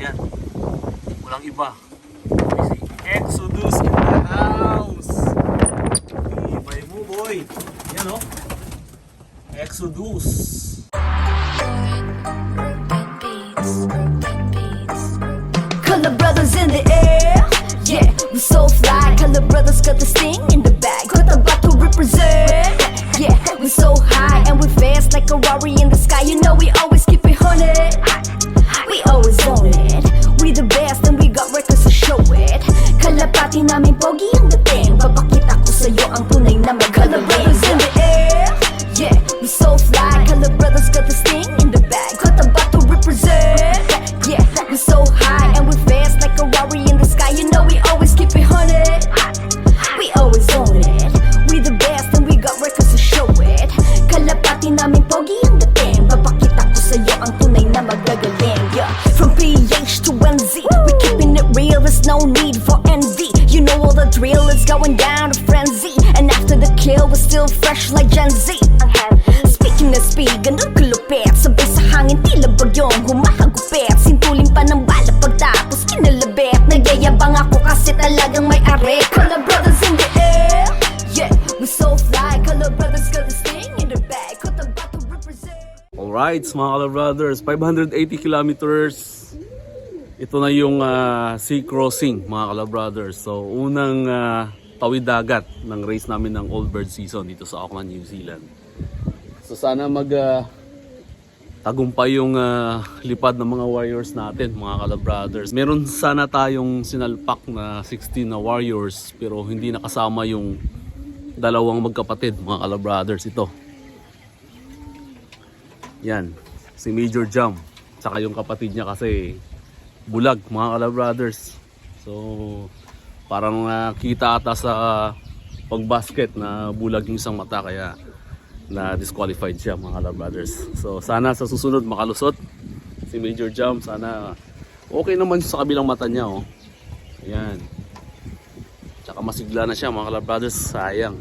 Ayan. Walang iba. Si Exodus in the house. Ibay mo, boy. Yan, oh. Exodus. Color brothers in the air. Yeah, we so fly. Color brothers got this thing in the bag. Got about to represent. Yeah, we so high and we fast like a Rari in the sky. You know we always keep it haunted. Drill is going down to frenzy. And after the kill, we're still fresh like Gen Z. Speaking of speed, ganun kulupit Sabay sa hangin, tila bagyong humahagupit Sintulim pa ng bala pagtapos kinalabit Nagyayabang ako kasi talagang may are Color brothers in the air. Yeah, we so fly. Color brothers got this thing in the bag Alright, mga Color Brothers, 580 kilometers. Ito na yung ah, sea crossing, mga Color Brothers. So, unang ah, tawid dagat ng race namin ng Old Bird season dito sa Auckland, New Zealand. So, sana mag ah, tagumpay yung ah, lipad ng mga warriors natin, mga Color Brothers. Meron sana tayong sinalpak na 16 na warriors, pero hindi nakasama yung dalawang magkapatid, mga Color Brothers. Ito, yan, si Major Jam. Tsaka yung kapatid niya kasi bulag, mga Kala Brothers. So, parang nakita ata sa pagbasket na bulag yung isang mata kaya na disqualified siya mga Kala Brothers. So, sana sa susunod makalusot si Major Jam. Sana okay naman sa kabilang mata niya. Oh. Ayan. Tsaka masigla na siya mga Kala Brothers. Sayang.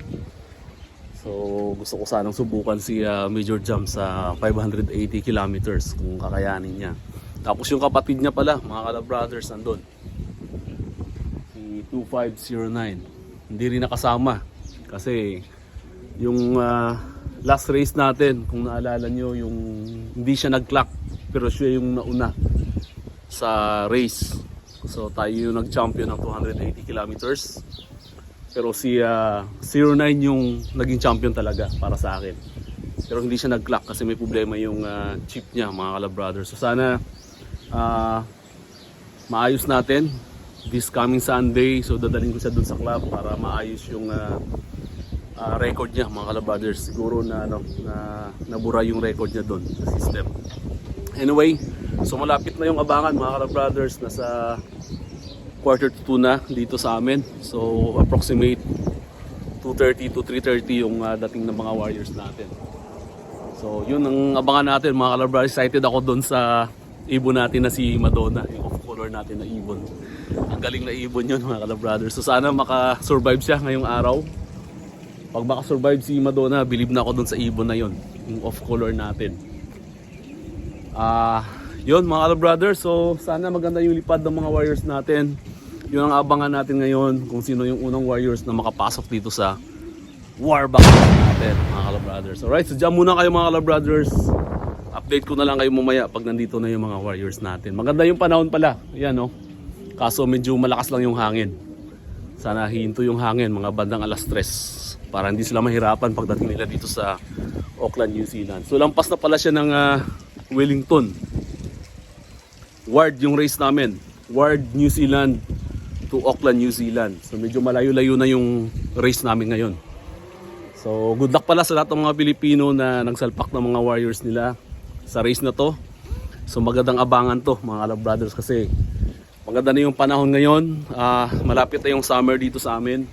So gusto ko sanang subukan si ah, Major Jam sa 580 kilometers kung kakayanin niya. Tapos yung kapatid niya pala, mga Kala Brothers nandun. Si 2509. Hindi rin nakasama kasi yung ah, last race natin, kung naalala nyo, yung hindi siya nag-clock pero siya yung nauna sa race. So tayo yung nag-champion ng 280 kilometers. Pero si ah, 09 yung naging champion talaga para sa akin. Pero hindi siya nag-clock kasi may problema yung ah, chip niya mga Kala Brothers. So sana ah, maayos natin this coming Sunday. So dadalhin ko siya dun sa club para maayos yung ah, ah, record niya mga Kala Brothers. Siguro na, ano, na nabura yung record niya dun sa system. Anyway, so malapit na yung abangan mga Kala Brothers. Nasa quarter to 2 na dito sa amin. So approximate 2.30 to 3.30 yung ah, dating ng mga warriors natin. So yun ang abangan natin mga kalabra. Excited ako doon sa ibon natin na si Madonna. Yung off color natin na ibon. Ang galing na ibon yun mga kalabrothers. So sana makasurvive siya ngayong araw. Pag makasurvive si Madonna, believe na ako doon sa ibon na yun. Yung off color natin. Ah, yun mga brothers. So sana maganda yung lipad ng mga warriors natin. Yun ang abangan natin ngayon kung sino yung unang warriors na makapasok dito sa Warback natin mga brothers. Alright, so dyan muna kayo mga brothers. Update ko na lang kayo mamaya pag nandito na yung mga warriors natin. Maganda yung panahon pala. Yan no. Kaso medyo malakas lang yung hangin. Sana hinto yung hangin mga bandang alas 3 para hindi sila mahirapan pagdating nila dito sa Auckland, New Zealand. So lampas na pala siya ng ah, Wellington. Ward yung race namin. Ward, New Zealand to Auckland, New Zealand. So medyo malayo-layo na yung race namin ngayon. So good luck pala sa lahat ng mga Pilipino na nagsalpak ng mga warriors nila sa race na to. So magandang abangan to mga Kalab Brothers kasi maganda na yung panahon ngayon. Ah, malapit na yung summer dito sa amin.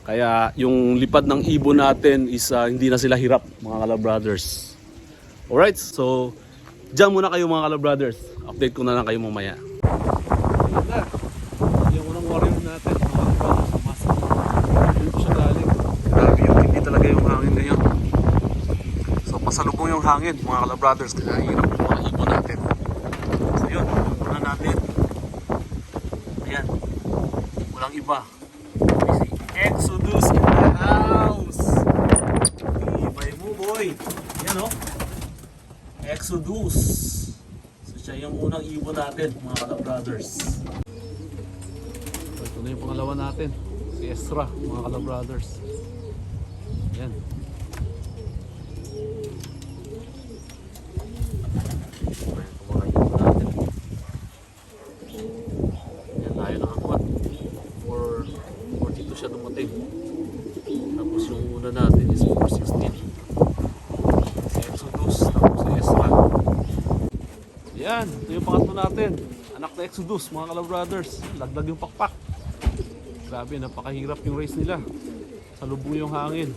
Kaya yung lipad ng ibon natin is ah, hindi na sila hirap mga Kalab Brothers. Alright, so dyan muna kayo mga Kalab Brothers. Update ko na lang kayo mamaya. pasalubong yung hangin mga kalabrothers kaya hirap yung mga ipo natin. So yun, muna natin. Ayan. Walang iba. Si Exodus in the house. Ibay mo boy yan o oh. Exodus. So siya yung unang ipo natin mga kalabrothers. So, ito na yung pangalawa natin. Si Ezra mga kalabrothers. Yan natin is 416. Si Exodus, tapos si Ezra. Yan, ito yung pangatlo natin. Anak na Exodus, mga Kala Brothers. Lagdag yung pakpak. Grabe, napakahirap yung race nila. Sa yung hangin.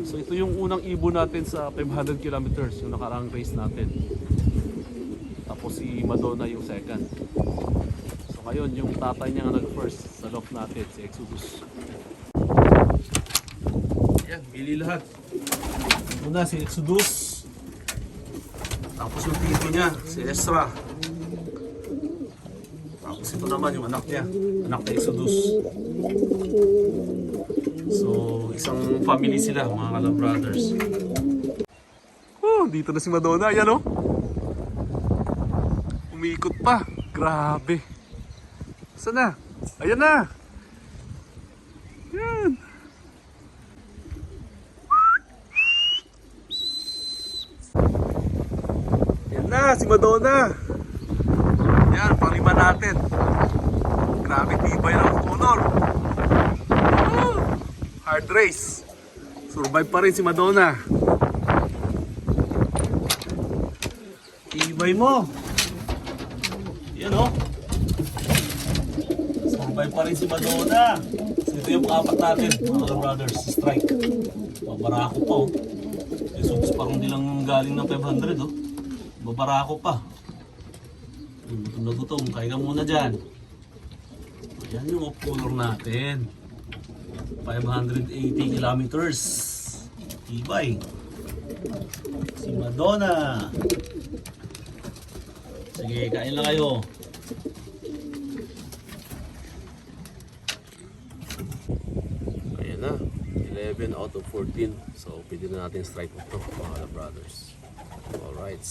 So ito yung unang ibon natin sa 500 kilometers, yung nakaraang race natin. Tapos si Madonna yung second. So ngayon, yung tatay niya nga nag-first sa loft natin, si Exodus. Yan, bili lahat. Una si Exodus. Tapos yung tito niya, si Ezra. Tapos ito naman yung anak niya, anak ni Exodus. So, isang family sila, mga Kala Brothers. Oh, dito na si Madonna, ayan oh. Umiikot pa. Grabe. Saan na? Ayan na. Yan. Yan na, si Madonna. Yan, panglima natin. Grabe, tibay ng honor. Hard race. Survive pa rin si Madonna. Tibay mo. Yan o. Survive pa rin si Madonna. Ito yung apat natin, mga brothers. Strike. Babarako pa oh. Jesus, parang di lang galing ng 500 oh. Babarako pa. Gutom na gutom. Kaya ka muna dyan. Ayan yung off color natin. 580 kilometers. Tibay. Si Madonna. Sige, kain lang kayo. Ayan na. 11 out of 14. So, pwede na natin strike up to, mga brothers. Alright.